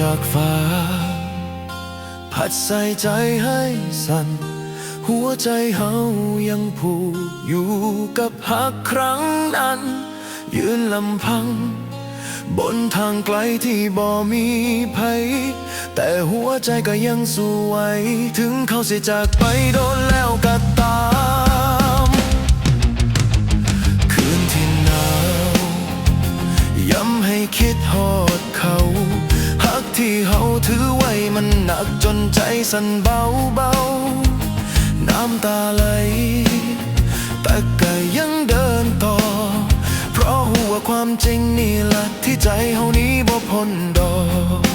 จากฟ้า พัดใส่ใจให้สั่นหัวใจเฮายังผูกอยู่กับหักครั้งนั้น ยืนลำพัง บนทางไกลที่บ่มีภัย แต่หัวใจก็ยังสู้ไหวถึงเขาเสียจากไปโดนแล้วก็ตาม นักจนใจสั่นเบาเบาน้ำตาไหล แต่ก็ยังเดินต่อ เพราะหัวความจริงนี่ละที่ใจเฮานี้บ่พ้นดอก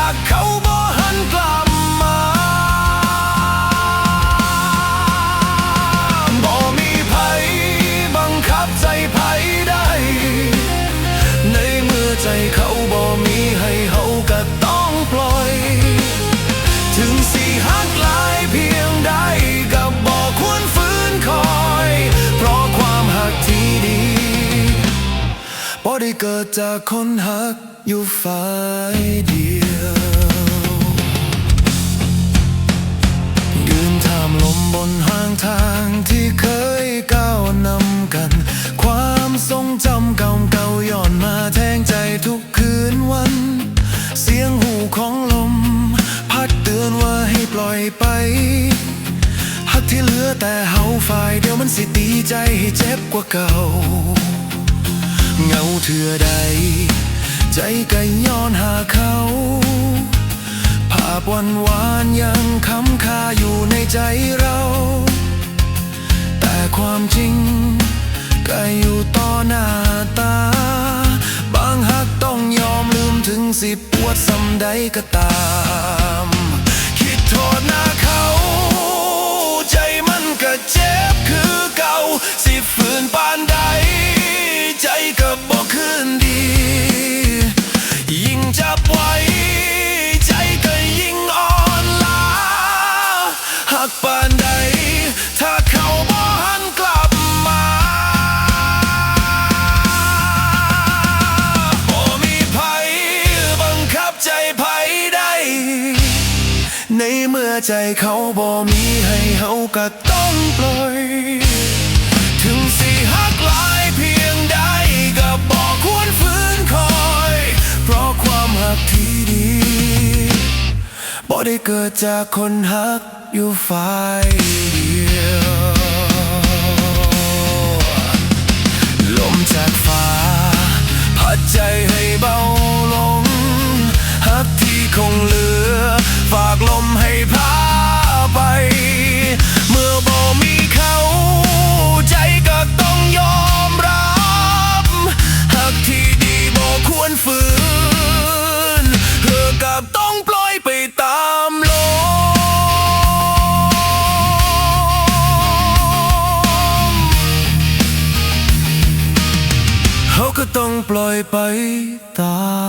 ถ้าเขาบ่หันกลับมาบ่มีไผบังคับใจไผได้ ในเมื่อใจเขาบ่มีให้เฮาก็ต้องปล่อย ถึงสิหักหลายเพียงใดก็บ่ควรฝืนคอย เพราะความหักที่ดีบ่ได้เกิดจากคนหักอยู่ฝ่ายเดียว นห้างทางที่เคยก้าวนำกัน ความทรงจำเก่าเก่าๆย้อนมาแทงใจทุกคืนวัน เสียงหูของลม พัดเตือนว่าให้ปล่อยไปหักที่เหลือแต่เฮาฝ่ายเดียวมันสิตีใจให้เจ็บกว่าเก่า เงาเถื่อใด ใจก็ย้อนหาเขา ภาพวันวานยังค้ำคาอยู่ ใจเรา แต่ความจริง ก็อยู่ต่อหน้าตา บางหักต้องยอมลืมถึงสิปวดสำใดก็ตาม หากปานใด ถ้าเขาบ่หันกลับมาบ่มีภัยบังคับใจภัยได้ ในเมื่อใจเขาบ่มีให้เฮาก็ต้องปล่อย บ่ได้เกิดจากคนหักอยู่ฝ่าย ปล่อยไปตาม